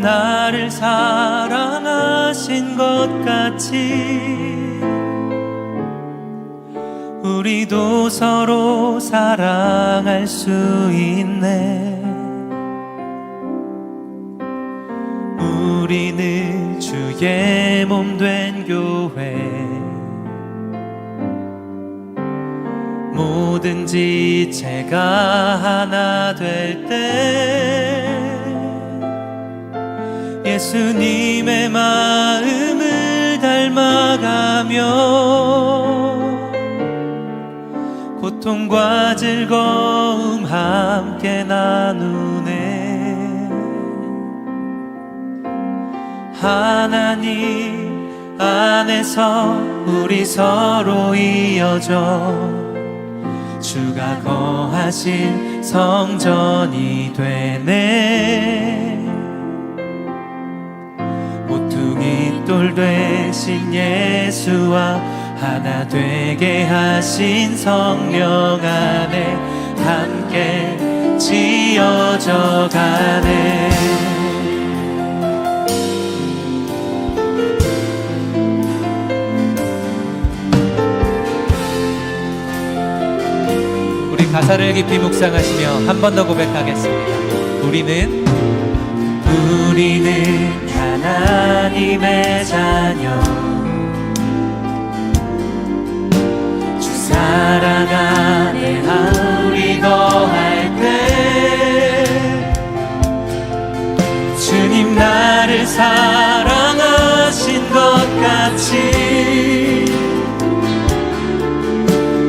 나를 사랑하신 것 같이 우리도 서로 사랑할 수 있네. 우리는 주의 몸 된 교회 뭐든지 제가 하나 될때 예수님의 마음을 닮아가며 고통과 즐거움 함께 나누네. 하나님 안에서 우리 서로 이어져 주가 거하신 성전이 되네 돌 되신 예수와 하나 되게 하신 성령 안에 함께 지어져 가네 우리 가사를 깊이 묵상하시며 한 번 더 고백하겠습니다. 우리는 우리는 하나님의 자녀. 주 사랑 안에 우리 거할 때 주님 나를 사랑하신 것 같이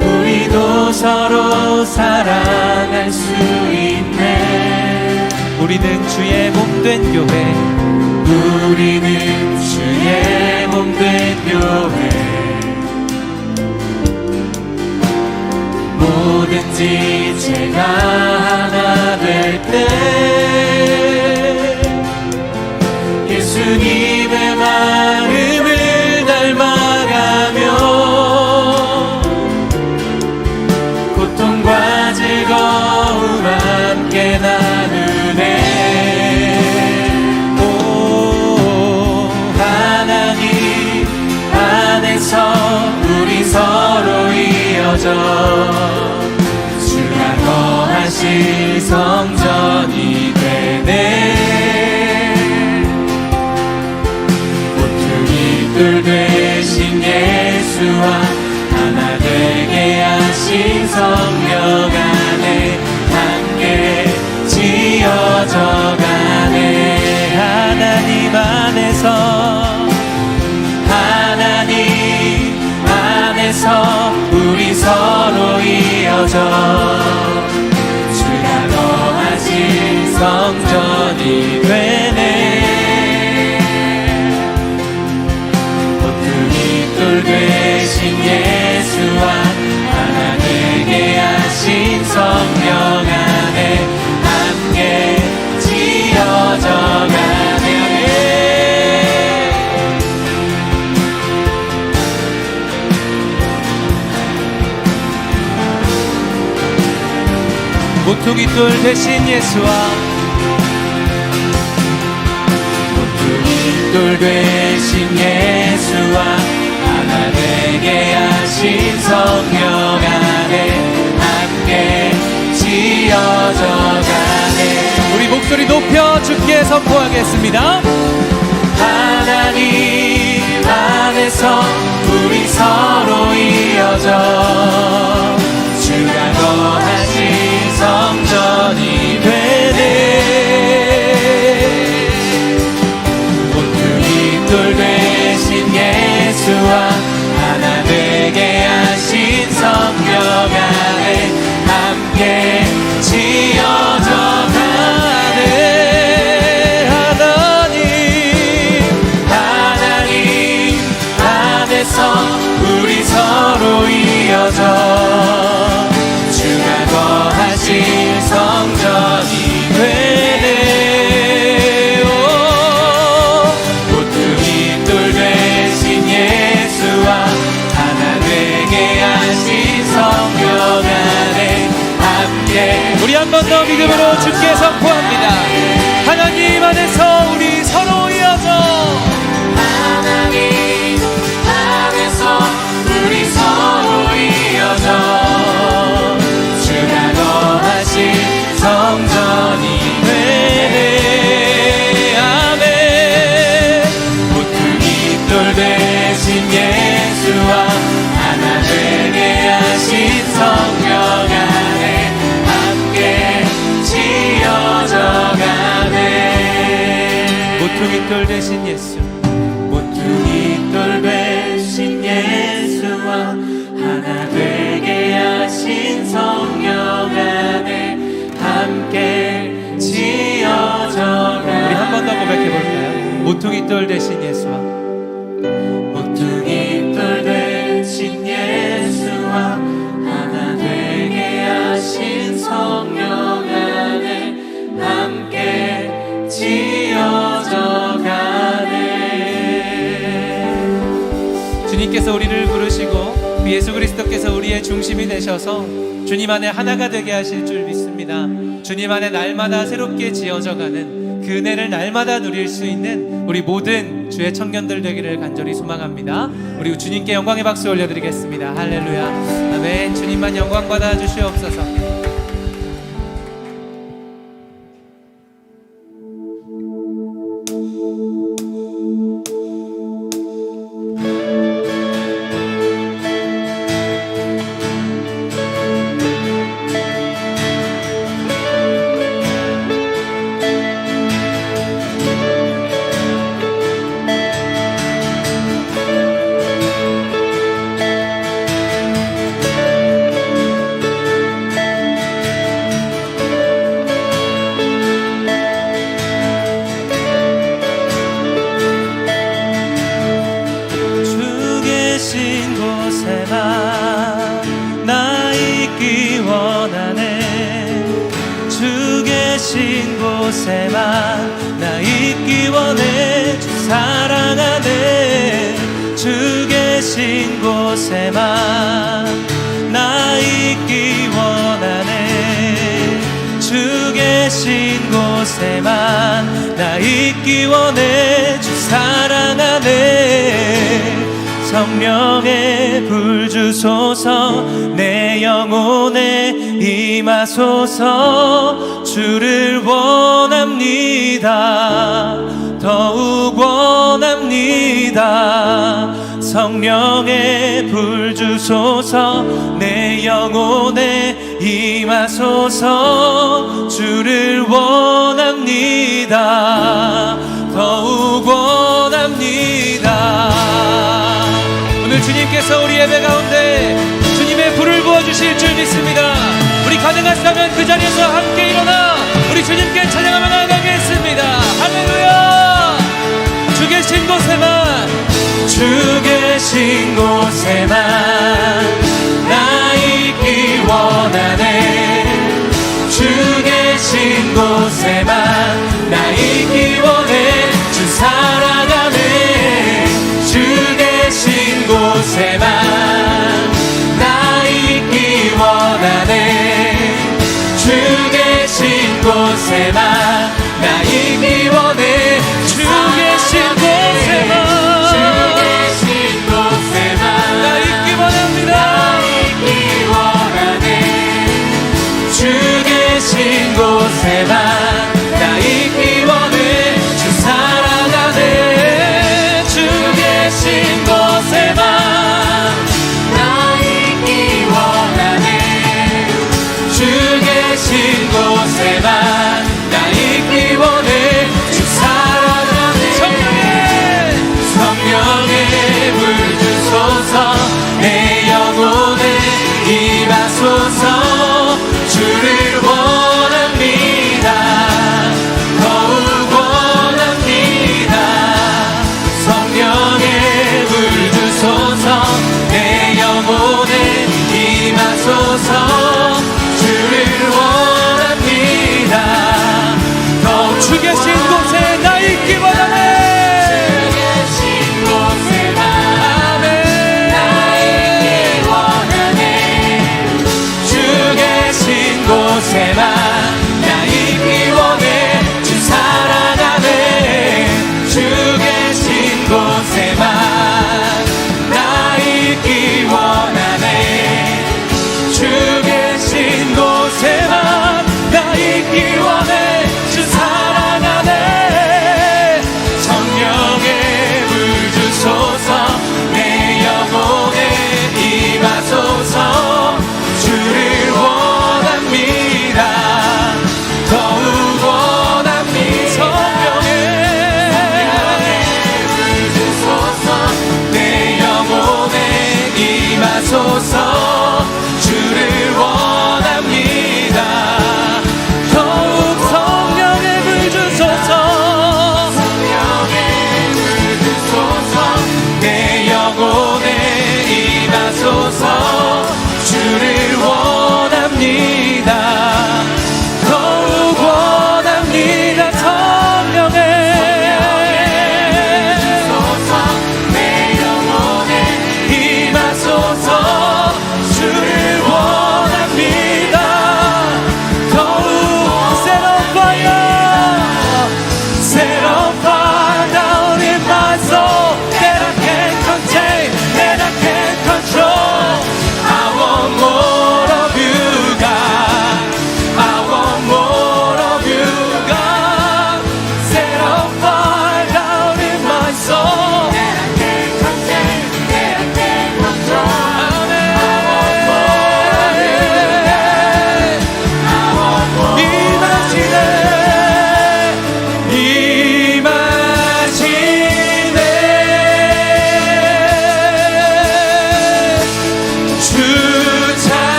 우리도 서로 사랑할 수 있네. 우리는 주의 몸된 교회 우리는 주의 몸된 교회 뭐든지 제가 성전이 되네. 모퉁이 돌 되신 예수와 하나 되게 하신 성령 안에 함께 지어져 성전이 되네 모퉁이 돌 되신 예수와 하나 되게 하신 성령 안에 함께 지어져 가네. 모퉁이 돌 되신 예수와 돌 되신 예수와 하나 되게 하신 성령 안에 함께 지어져 가네. 우리 목소리 높여 주께 선포하겠습니다. 하나님 안에서 우리 서로 이어져 믿음으로 주께 선포합니다. 하나님 안에서 대신 예수 모퉁이 돌 대신 예수와 하나 되게 하신 성령 안에 함께 지어져가 우리 한 번 더 고백해 볼까요? 모퉁이 돌 대신 예수와 그리스도께서 우리의 중심이 되셔서 주님 안에 하나가 되게 하실 줄 믿습니다. 주님 안에 날마다 새롭게 지어져가는 그 은혜를 날마다 누릴 수 있는 우리 모든 주의 청년들 되기를 간절히 소망합니다. 우리 주님께 영광의 박수 올려드리겠습니다. 할렐루야. 아멘. 주님만 영광 받아 주시옵소서. 사랑하네. 성령의 불 주소서 내 영혼에 임하소서 주를 원합니다. 더욱 원합니다. 성령의 불 주소서 내 영혼에 임하소서 주를 원합니다 더욱 원합니다 오늘 주님께서 우리 예배 가운데 주님의 불을 부어주실 줄 믿습니다. 우리 가능하시다면 그 자리에서 함께 일어나 우리 주님께 찬양하며 나가겠습니다. 할렐루야! 주 계신 곳에만 주 계신 곳에만 나 있기 원하네 주 계신 곳에 계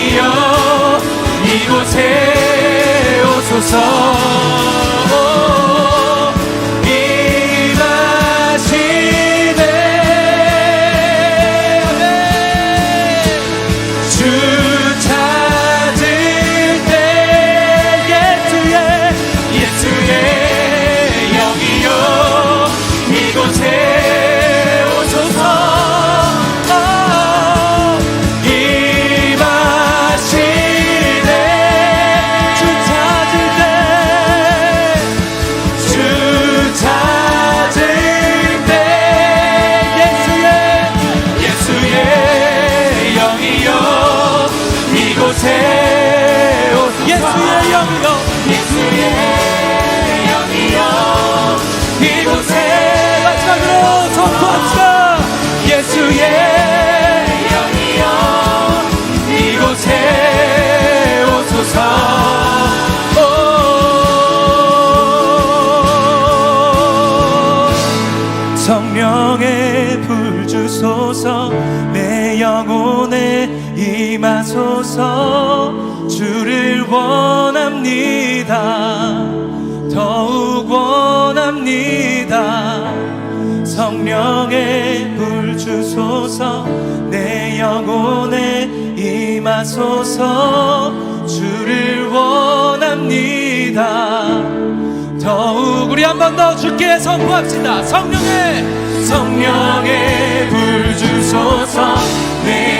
여기요 이곳에 오소서 하소서. 주를 원합니다. 더욱 원합니다. 성령의 불 주소서. 내 영혼에 임하소서. 주를 원합니다. 더욱 우리 한 번 더 주께 선포합시다. 성령의 성령의 불 주소서. 내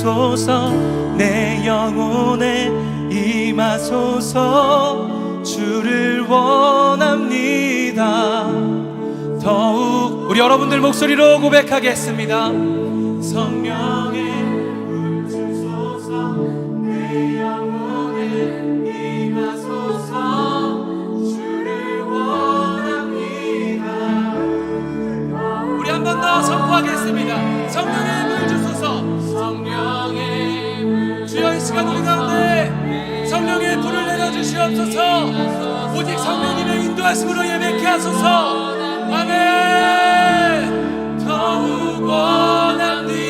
주소서. 내 영혼에 임하소서. 주를 원합니다. 더욱 우리 여러분들 목소리로 고백하겠습니다. 성령의 선포하겠습니다. 성령의 시간 우리 가운데 성령의 불을 내려 주시옵소서. 오직 성령님의 인도하심으로 예배케 하소서. 아멘. 더욱 원합니 성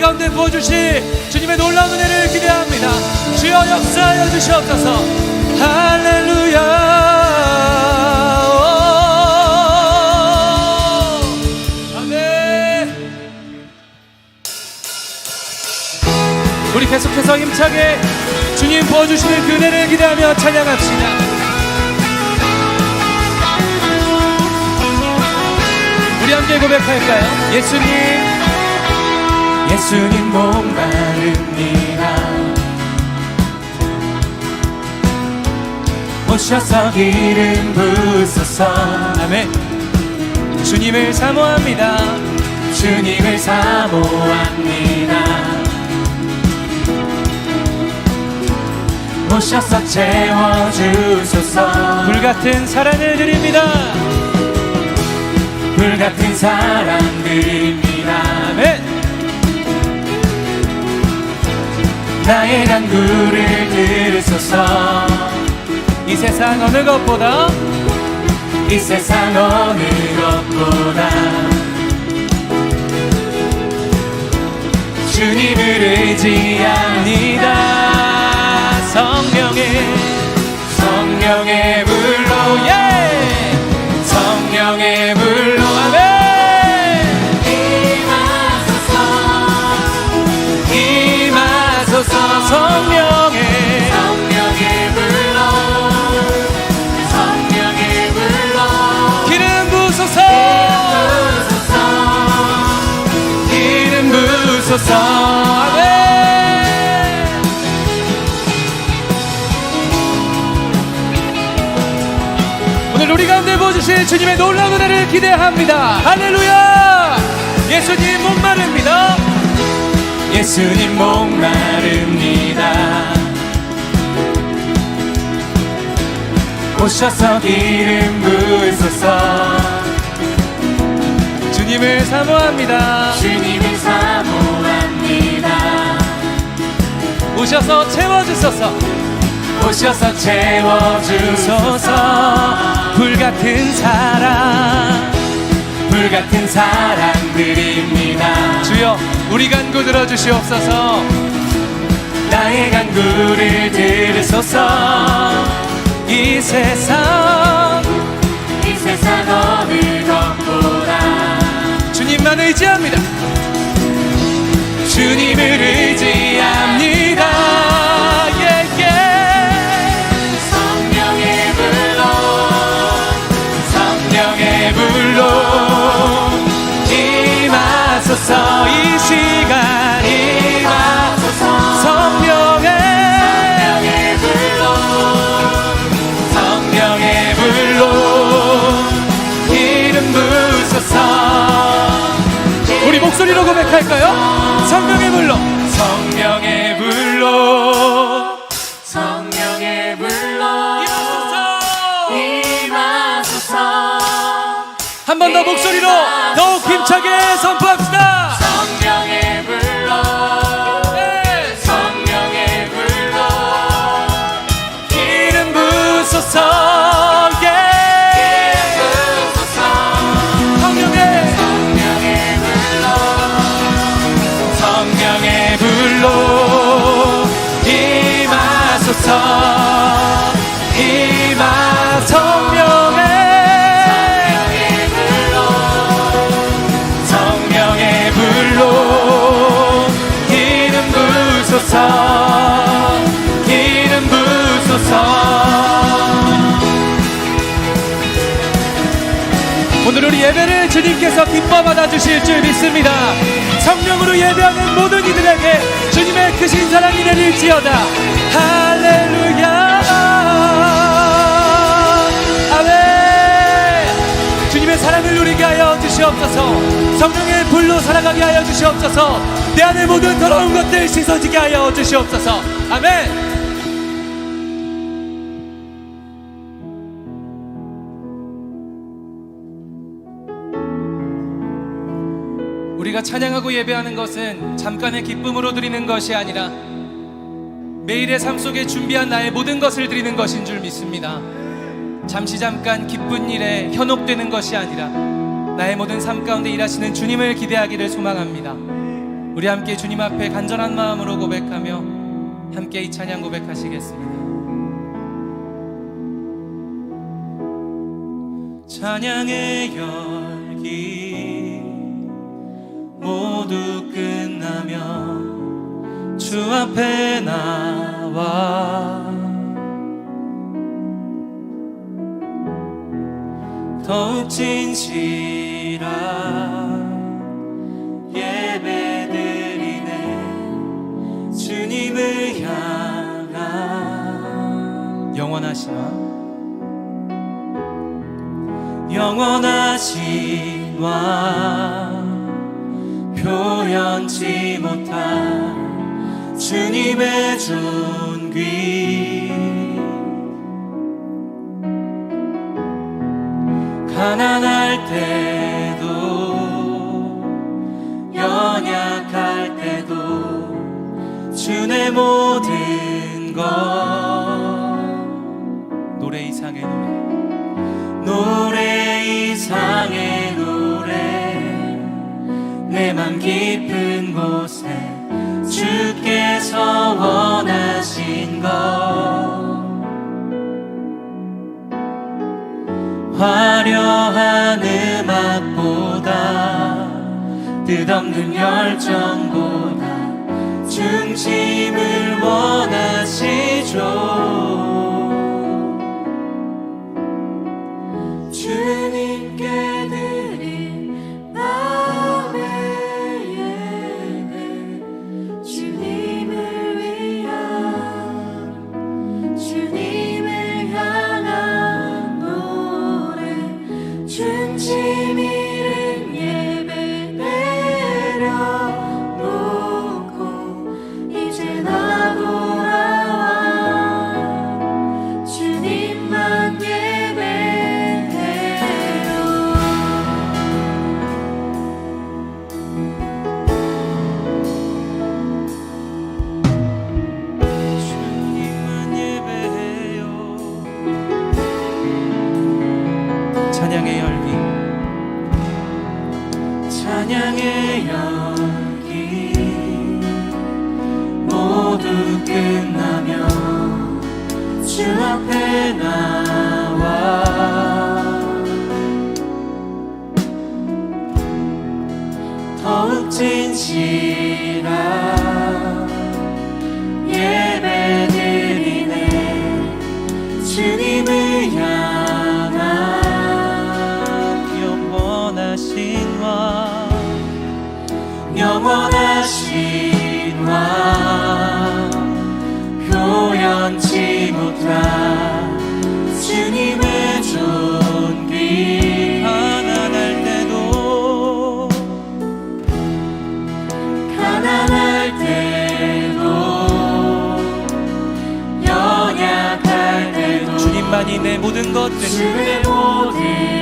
가운데 부어주시 주님의 놀라운 은혜를 기대합니다. 주여 역사하여 주시옵소서. 할렐루야. 우리 계속해서 힘차게 주님 부어주시는 그 은혜를 기대하며 찬양합시다. 함께 고백할까요? 예수님, 예수님 목마릅니다. 오셔서 기름 부소서. 아멘. 주님을 사모합니다. 주님을 사모합니다. 오셔서 채워주소서 불같은 사랑을 드립니다 불같은 사랑 드립니다 아멘 나의 간구를 들으소서. 이 세상 어느 것보다? 이 세상 어느 것보다? 주님을 의지합니다. 성령의 성령의 불로 예! 성령의 불로 오늘 우리 가운데 보여주실 주님의 놀라운 은혜를 기대합니다. 할렐루야! 예수님 목마릅니다 예수님 목마릅니다. 오셔서 기름 부으소서. 주님을 사모합니다. 주님을 사모합니다. 오셔서 채워주소서. 오셔서 채워주소서. 불같은 사랑. 불같은 사랑들입니다. 주여 우리 간구 들어주시옵소서 나의 간구를 들으소서 이 세상 이 세상 어느 것보다 주님만 의지합니다. 주님을 의지합니다. 시간 임하소서 성령의 불로 목소리로 고백할까요? 성령의 불로. 성령의 불로. 성령의 임하소서 임하소서. 한 번 더 목소리로 더욱 힘차게 선포합시다 주님께서 기뻐 받아주실 줄 믿습니다. 성령으로 예배하는 모든 이들에게 주님의 크신 사랑이 내릴지어다. 할렐루야. 사랑을 누리게 하여 주시옵소서. 성령의 불로 살아가게 하여 주시옵소서. 내 안의 모든 더러운 것들 씻어지게 하여 주시옵소서. 아멘. 우리가 찬양하고 예배하는 것은 잠깐의 기쁨으로 드리는 것이 아니라 매일의 삶 속에 준비한 나의 모든 것을 드리는 것인 줄 믿습니다. 잠시 잠깐 기쁜 일에 현혹되는 것이 아니라 나의 모든 삶 가운데 일하시는 주님을 기대하기를 소망합니다. 우리 함께 주님 앞에 간절한 마음으로 고백하며 함께 이 찬양 고백하시겠습니다. 찬양의 열기 모두 끝나면 주 앞에 나와. 더욱 진실한 예배 드리네. 주님을 향한 영원하시나 영원하신 와 표현치 못한 주님의 존귀. 가난할 때도 연약할 때도 주의 모든 것. 노래 이상의 노래. 노래 이상 내 맘 깊은 곳에 주께서 원하신 것. 화려한 음악보다 뜻없는 열정보다 중심을 원하시죠. 모든 것들. 주의 모든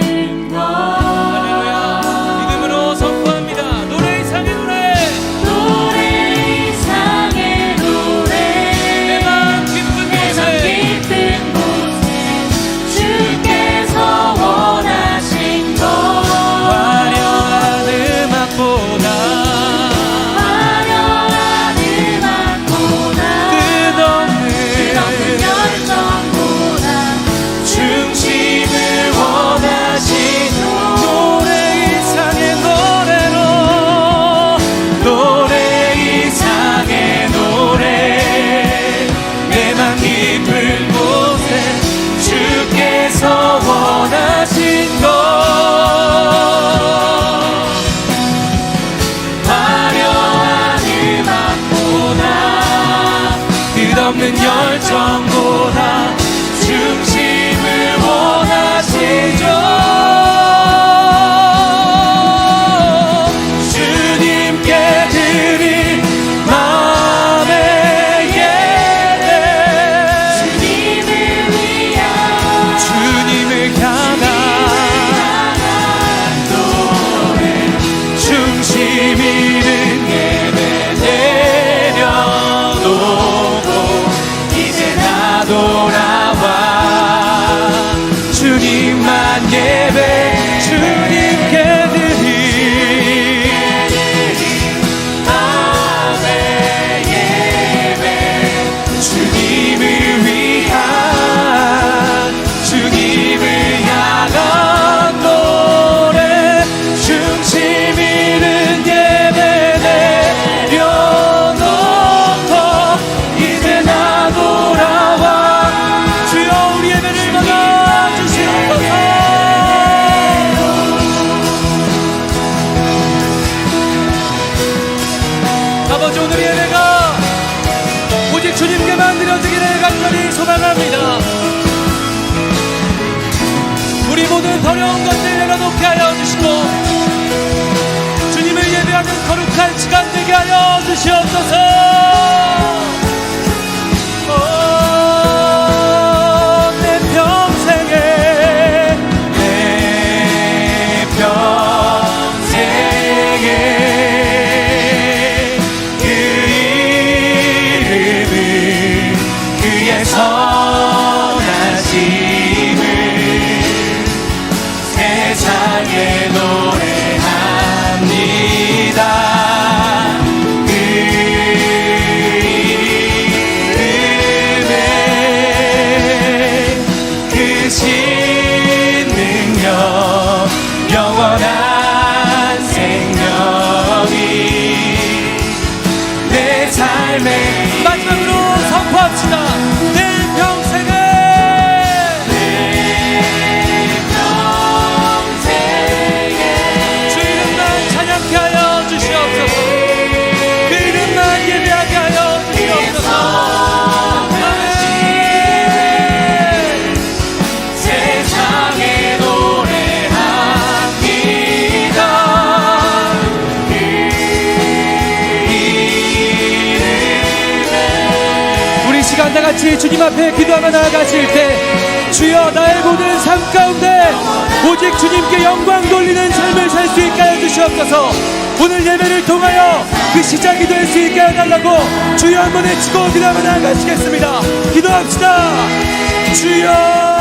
모든 어려운 것들 내려놓게 하여 주시고 주님을 예배하는 거룩한 시간 되게 하여 주시옵소서. 같이 주님 앞에 기도하며 나아가실 때 주여 나의 모든 삶 가운데 오직 주님께 영광 돌리는 삶을 살 수 있게 하여 주시옵소서. 오늘 예배를 통하여 그 시작이 될 수 있게 해달라고 주여 한 번 외치고 기도하며 나아가시겠습니다. 기도합시다. 주여